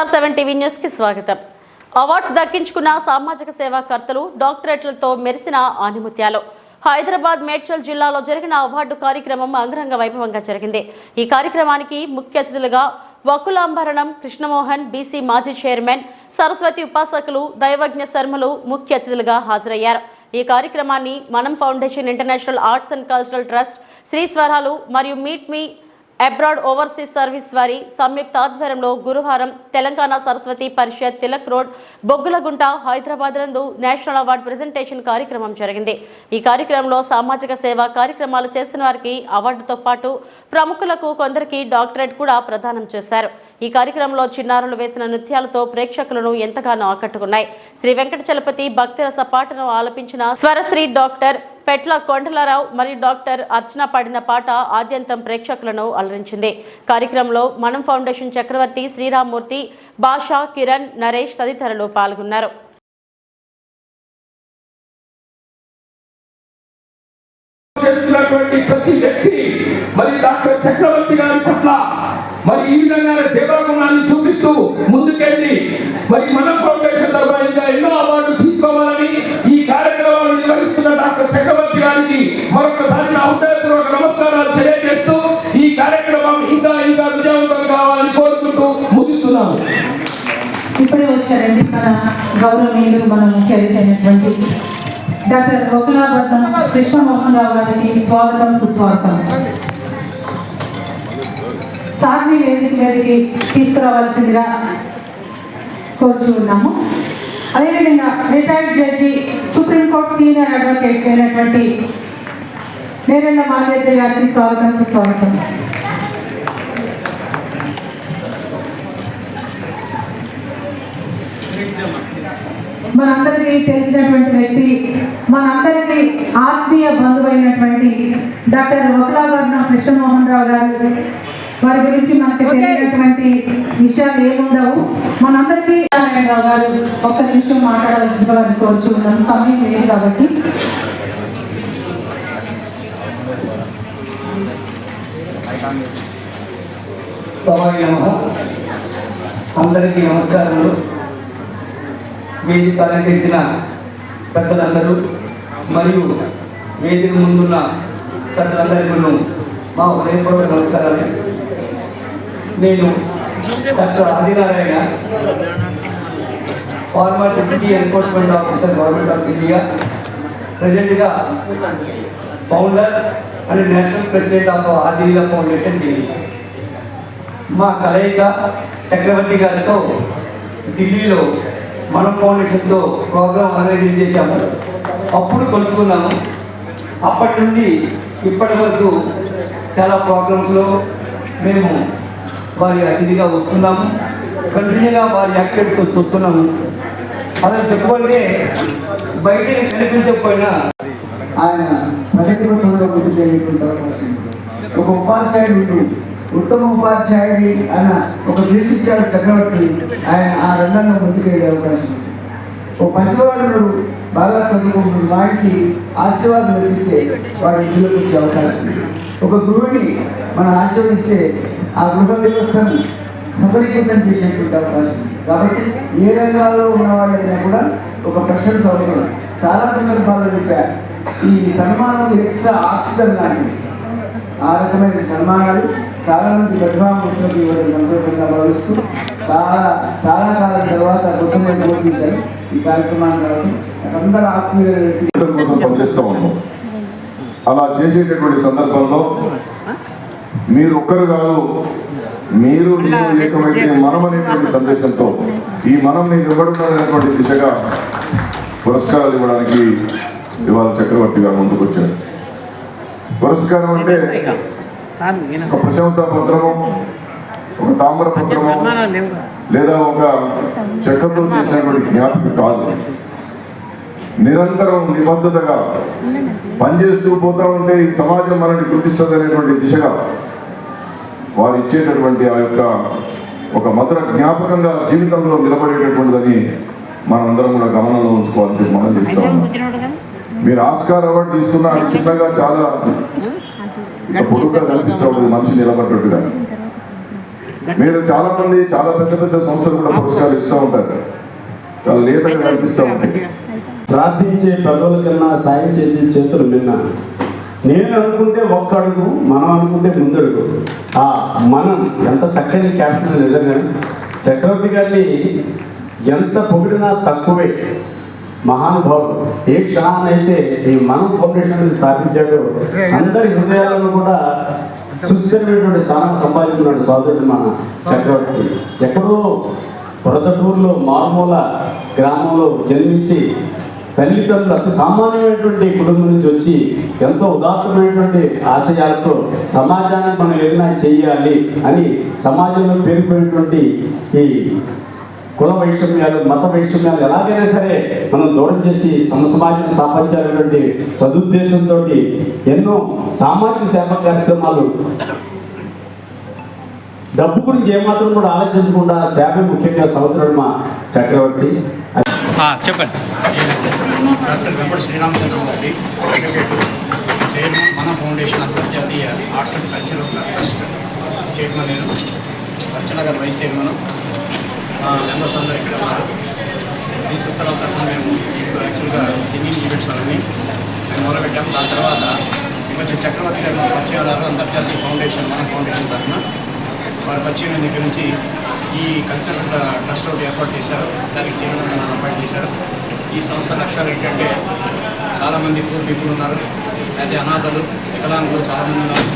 Star seven TV న్యూస్కి స్వాగతం. Awards దక్కించుకున్న సామాజిక సేవాకర్తలు డాక్టరేట్లతో మెరిసిన ఆనిముత్యాలు. హైదరాబాద్ మేడ్చల్ జిల్లాలో జరిగిన అవార్డు కార్యక్రమం అంగరంగ వైభవంగా జరిగింది. ఈ కార్యక్రమానికి ముఖ్య అతిథులుగా వకులాంబరణం కృష్ణమోహన్ బీసీ మాజీ చైర్మన్ సరస్వతి ఉపాసకులు దైవజ్ఞ శర్మలు ముఖ్య అతిథులుగా హాజరయ్యారు. ఈ కార్యక్రమాన్ని Manam foundation international arts and cultural trust Shri Swaralu మరియు meet me abroad overseas service వారి సంయుక్త ఆధ్వర్యంలో గురువారం తెలంగాణ సరస్వతి పరిషత్ తిలక్ రోడ్ బొగ్గులగుంట హైదరాబాద్ నందు నేషనల్ అవార్డు ప్రెజెంటేషన్ కార్యక్రమం జరిగింది. ఈ కార్యక్రమంలో సామాజిక సేవా కార్యక్రమాలు చేసిన వారికి అవార్డుతో పాటు ప్రముఖులకు కొందరికి డాక్టరేట్ కూడా ప్రదానం చేశారు. ఈ కార్యక్రమంలో చిన్నారులు వేసిన నృత్యాలతో ప్రేక్షకులను ఎంతగానో ఆకట్టుకున్నాయి. శ్రీ వెంకట చలపతి భక్తిరస పాటను ఆలపించిన స్వరశ్రీ డాక్టర్ పెట్ల కొండలరావు మరియు డాక్టర్ అర్చన పాడిన పాట ఆద్యంతం ప్రేక్షకులను అలరించింది. కార్యక్రమంలో మనం ఫౌండేషన్ చక్రవర్తి శ్రీరామ్మూర్తి బాషా కిరణ్ నరేష్ తదితరులు పాల్గొన్నారు. చేస్తున్నటువంటి ప్రతి వ్యక్తి మరి డాక్టర్ చక్రవర్తి గారి పట్ల మరి ఈ విధంగా సేవా గుణాన్ని చూపిస్తూ ముందుకెళ్ళి మరి మన ఫౌండేషన్ తరఫున ఇంకా ఎన్నో అవార్డులు తీసుకోవాలని ఈ కార్యక్రమాలు నిర్వహిస్తున్న డాక్టర్ చక్రవర్తి గారికి మరొకసారి నా హృదయపూర్వక నమస్కారాలు తెలియజేస్తూ ఈ కార్యక్రమం ఇంకా ఇంకా విజయవంతం కావాలని కోరుకుంటూ ముగిస్తున్నాను. ఇప్పుడే వచ్చారండి మన గౌరవనీయులు మన ముఖ్య అతిథి అయినటువంటి డాక్టర్ ఒకలాభద్రం కృష్ణమోహన్ రావు గారికి స్వాగతం సుస్వాగతం. సార్ని వేదిక మీదకి తీసుకురావాల్సిందిగా కోరుచున్నాము. అదేవిధంగా retired judge supreme court senior advocate అయినటువంటి నేరెళ్ళ మాల్యద్రి గారికి స్వాగతం సుస్వాగతం. మనందరికీ తెలిసినటువంటి వ్యక్తి మనందరికీ ఆత్మీయ బంధువైనటువంటి డాక్టర్ ఒకలావర్ణ కృష్ణమోహన్ రావు గారు. వారి గురించి మనకి తెలియనటువంటి విషయాలు ఏముండవు. మనందరికీ నారాయణరావు గారు ఒక్క నిమిషం మాట్లాడాల్సిన వారిని కోరుచున్నాం సమయం లేదు కాబట్టి. అందరికీ నమస్కారములు. వేదిక అలంకరించిన పెద్దలందరూ మరియు వేదిక ముందున్న పెద్దలందరికీ మా ఉదయపూర్వక నమస్కారాలు. నేను doctor Adinarayana former deputy enforcement officer government of India. ప్రజెంట్గా founder and national president of Adila foundation Delhi మా కలయిక చక్రవర్తి గారితో ఢిల్లీలో మన ఫౌండేషన్తో ప్రోగ్రామ్ ఆర్గనైజ్ చేశాము. అప్పుడు కలుసుకున్నాము. అప్పటి నుండి ఇప్పటి వరకు చాలా ప్రోగ్రామ్స్లో మేము వారి అతిథిగా వస్తున్నాము. కంటిన్యూగా వారి యాక్టివిటీస్ చూస్తున్నాము. అసలు చెప్పుకుంటే బయటికి కనిపించకపోయినా ఆయన ప్రగతిపథంలో ముందుకు వెళ్ళేటువంటి అవకాశం ఒక ఉపాధ్యాయుడు ఉత్తమ ఉపాధ్యాయుడి ఆయన ఒక తీర్పిచ్చాడు చక్రవర్తి. ఆయన ఆ రంగంలో ముందుకెళ్ళే అవకాశం ఓ ఒక పసివాడు బాగా చదువుకుంటున్న వాడికి ఆశీర్వాదం లభిస్తే వాడి ఇంట్లోకి వచ్చే అవకాశం ఉంది. ఒక గురువుని మనం ఆశీర్వదిస్తే ఆ గృహ వ్యవస్థను సఫలీకృతం చేసేటువంటి అవకాశం కాబట్టి ఏ రంగాల్లో ఉన్నవాళ్ళైనా కూడా ఒక ప్రశ్న అవసరం చాలా సందర్భాల్లో చెప్పారు ఈ సన్మానం ఎక్స్ట్రా ఆక్సిజన్ లాంటివి ఆ రకమైన సన్మానాలు చాలా మంది ప్రతిభావంతులకు ఇవ్వడం సంతోషంగా భావిస్తూ చాలా చాలా కాలం తర్వాత కుటుంబం పోటీశారు ఈ కార్యక్రమాన్ని రావడం అందరూ కోసం పనిచేస్తూ ఉన్నాం. అలా చేసేటటువంటి సందర్భంలో మీరు ఒక్కరు కాదు మీరు నేను ఏకమైతే మనం అనేటువంటి సందేశంతో ఈ మనం నేను ఇవ్వడం దిశగా పురస్కారాలు ఇవ్వడానికి ఇవాళ చక్రవర్తి గారు ముందుకు వచ్చారు పురస్కారం అంటే ఒక ప్రశంసా పత్రము ఒక తామ్ర పత్రము లేదా ఒక చెక్కతో చేసినటువంటి జ్ఞాపకం కాదు. నిరంతరం నిబద్ధతగా పనిచేస్తూ పోతా ఉంటే ఈ సమాజం మనల్ని గుర్తిస్తుంది అనేటువంటి దిశగా వారు ఇచ్చేటటువంటి ఆ యొక్క ఒక మధుర జ్ఞాపకంగా జీవితంలో నిలబడేటటువంటిదని మనందరం కూడా గమనంలో ఉంచుకోవాలని మనం చేస్తా మీరు ఆస్కార్ అవార్డు తీసుకున్న చిన్నగా చాలా. పొడుగ్గా కనిపిస్తూ ఉంటుంది మనిషి నిలబడ్డట్టుగా. మీరు చాలా మంది చాలా పెద్ద పెద్ద సంస్థలు కూడా పురస్కారాలు ఇస్తూ ఉంటారు. చాలా లేతగా కనిపిస్తూ ఉంటాయి. ప్రార్థించే పెద్దల కన్నా సాయం చేసే చేతులు నిన్న. నేను అనుకుంటే ఒక్క అడుగు మనం అనుకుంటే ముందడుగు ఆ మనం ఎంత చక్కని క్యాప్షన్ నిజంగా చక్రవర్తి గారిని ఎంత పొగిడినా తక్కువే. మహానుభావుడు. ఏ క్షణాన్నైతే ఈ మనం ఫౌండేషన్ అనేది స్థాపించాడో అందరి హృదయాలను కూడా సుస్థిరమైనటువంటి స్థానం సంపాదించుకున్నాడు సోదరుడు మన చక్రవర్తి. ఎక్కడో పొరతటూరులో మారుమూల గ్రామంలో జన్మించి తల్లిదండ్రులు అతి సామాన్యమైనటువంటి కుటుంబం నుంచి వచ్చి ఎంతో ఉదాత్తమైనటువంటి ఆశయాలతో సమాజానికి మనం ఏదైనా చేయాలి అని సమాజంలో పేరుపోయినటువంటి ఈ కుల వైషమ్యాలు మత వైషమ్యాలు ఎలాగైనా సరే మనం దూరం చేసి సమ సమాజం స్థాపించాలనేటువంటి సదుద్దేశంతో ఎన్నో సామాజిక సేవా కార్యక్రమాలు. డబ్బు గురించి ఏమాత్రం కూడా ఆలోచించకుండా సేవ ముఖ్యంగా సముద్రం మా చక్రవర్తి చెప్పండి. Doctor Vempati Sriramachandramurthy advocate chairman మన ఫౌండేషన్ అంతర్జాతీయ arts and cultural trust chairman నేను. అర్చన గారు వైస్ చైర్మన్. మెంబర్స్ అందరూ ఇక్కడ ఉన్నారు. ఈ సుస్థల తరఫున మేము ఇప్పుడు యాక్చువల్గా సింగింగ్ ఈవెంట్స్ అవన్నీ మేము మొదలుపెట్టాము దాని తర్వాత కొంచెం చక్రవర్తి గారు మాకు అంతర్జాతీయ ఫౌండేషన్ మన ఫౌండేషన్ తరఫున వారి పరిచయం దగ్గర నుంచి ఈ కల్చరల్ ట్రస్ట్ ఒకటి ఏర్పాటు చేశారు. దానికి చైర్మన్గా నన్ను అపాయింట్ చేశారు. ఈ సంస్థ లక్ష్యాలు ఏంటంటే చాలామంది పూర్ పీపుల్ ఉన్నారు. అయితే అనాథలు వికలాంగులు చాలామంది ఉన్నారు.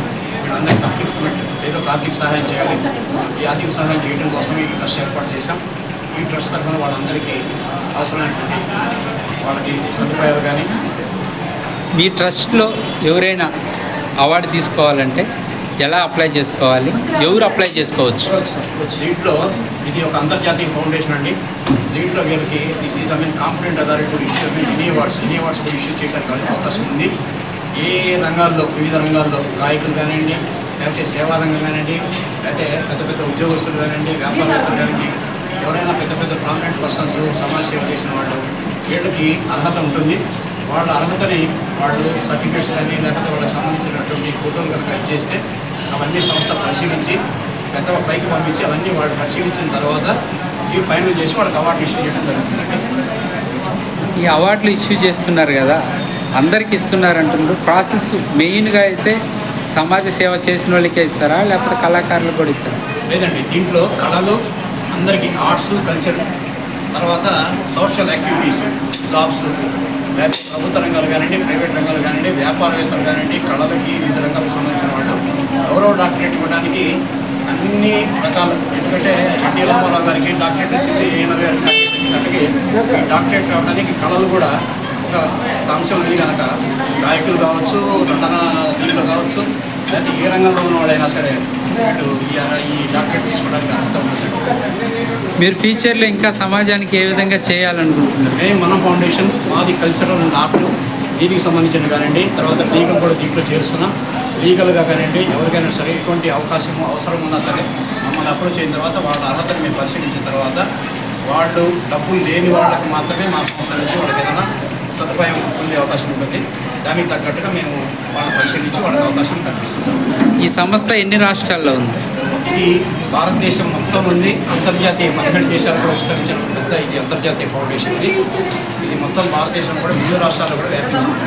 వీళ్ళందరికీ అప్లిఫ్ట్మెంట్ ఏదో ఒక ఆర్థిక సహాయం చేయాలి. ఈ ఆర్థిక సహాయం చేయడం కోసం ఈ ట్రస్ట్ ఏర్పాటు చేశాం. ఈ ట్రస్ట్ తరఫున వాళ్ళందరికీ అవసరమైనటువంటి వాళ్ళకి సదుపాయాలు కానీ మీ ట్రస్ట్లో ఎవరైనా అవార్డు తీసుకోవాలంటే ఎలా అప్లై చేసుకోవాలి? ఎవరు అప్లై చేసుకోవచ్చు? దీంట్లో ఇది ఒక అంతర్జాతీయ ఫౌండేషన్ అండి. దీంట్లో వీళ్ళకి this is I mean competent authority issue any awards any awards issue చేయడానికి అవకాశం ఉంది. ఏ రంగాల్లో వివిధ రంగాల్లో గాయకులు కానివ్వండి లేకపోతే సేవా రంగం కానివ్వండి లేకపోతే పెద్ద పెద్ద ఉద్యోగస్తులు కానివ్వండి వ్యాపారవేత్తలు కానివ్వండి ఎవరైనా పెద్ద పెద్ద ప్రామినెంట్ పర్సన్స్ సమాజ సేవ చేసిన వాళ్ళు వీళ్ళకి అర్హత ఉంటుంది. వాళ్ళ అర్హతని వాళ్ళు సర్టిఫికేట్స్ కానీ లేకపోతే వాళ్ళకి సంబంధించినటువంటి ఫోటోలు కనుక ఇచ్చేస్తే అవన్నీ సంస్థ పరిశీలించి పెద్ద పైకి పంపించి అవన్నీ వాళ్ళు పరిశీలించిన తర్వాత ఈ ఫైనల్ చేసి వాళ్ళకి అవార్డు ఇష్యూ చేయడం జరుగుతుందండి ఈ అవార్డులు ఇష్యూ చేస్తున్నారు కదా. అందరికి ఇస్తున్నారు అంటున్నారు ప్రాసెస్ మెయిన్గా అయితే సమాజ సేవ చేసిన వాళ్ళకే ఇస్తారా? లేకపోతే కళాకారులకు కూడా ఇస్తారా? లేదండి. దీంట్లో కళలు అందరికీ ఆర్ట్స్ కల్చర్ తర్వాత సోషల్ యాక్టివిటీస్ జాబ్స్ లేకపోతే ప్రభుత్వ రంగాలు కానివ్వండి ప్రైవేట్ రంగాలు కానివ్వండి వ్యాపారవేత్తలు కానివ్వండి కళలకి వివిధ రంగాలకు సంబంధించిన వాళ్ళు గౌరవ డాక్టరేట్ ఇవ్వడానికి అన్ని రకాల ఎందుకంటే ఎన్టీ రామారావు గారికి డాక్టరేట్ వచ్చింది ఈయన గారికి డాక్టరేట్ డాక్టరేట్ రావడానికి కళలు కూడా ఒక అంశం ఉంది కనుక గాయకులు కావచ్చు నటన దీంట్లో కావచ్చు లేకపోతే ఏ రంగంలో ఉన్నవాడైనా సరే ఇటు ఈ ఈ డాక్టరేట్ తీసుకోవడానికి అర్హత ఉంటుంది మీరు ఫ్యూచర్లో ఇంకా సమాజానికి ఏ విధంగా చేయాలనుకుంటున్నారు? మేము మనం ఫౌండేషన్ మాది కల్చరల్ అండ్ ఆర్ట్ దీనికి సంబంధించిన కానివ్వండి తర్వాత లీగల్ కూడా దీంట్లో చేరుస్తున్నాం. లీగల్గా కానివ్వండి ఎవరికైనా సరే ఎటువంటి అవకాశము అవసరం ఉన్నా సరే మమ్మల్ని అప్రోచ్ అయిన తర్వాత వాళ్ళ అర్హతను మేము పరిశీలించిన తర్వాత వాళ్ళు డబ్బులు లేని వాళ్ళకి మాత్రమే మా సంస్థ నుంచి వాళ్ళకి ఏదైనా సదుపాయం పొందే అవకాశం ఉంటుంది. దానికి తగ్గట్టుగా మేము వాళ్ళని పరిశీలించి వాళ్ళకి అవకాశం కల్పిస్తున్నాం. ఈ సంస్థ ఎన్ని రాష్ట్రాల్లో ఉంది? ఇది భారతదేశం మొత్తం ఉంది. అంతర్జాతీయ పదిహేడు దేశాలు కూడా విస్తరించిన పెద్ద ఇది అంతర్జాతీయ ఫౌండేషన్ ఇది. ఇది మొత్తం భారతదేశం కూడా వివిధ రాష్ట్రాల్లో కూడా వ్యాపించింది.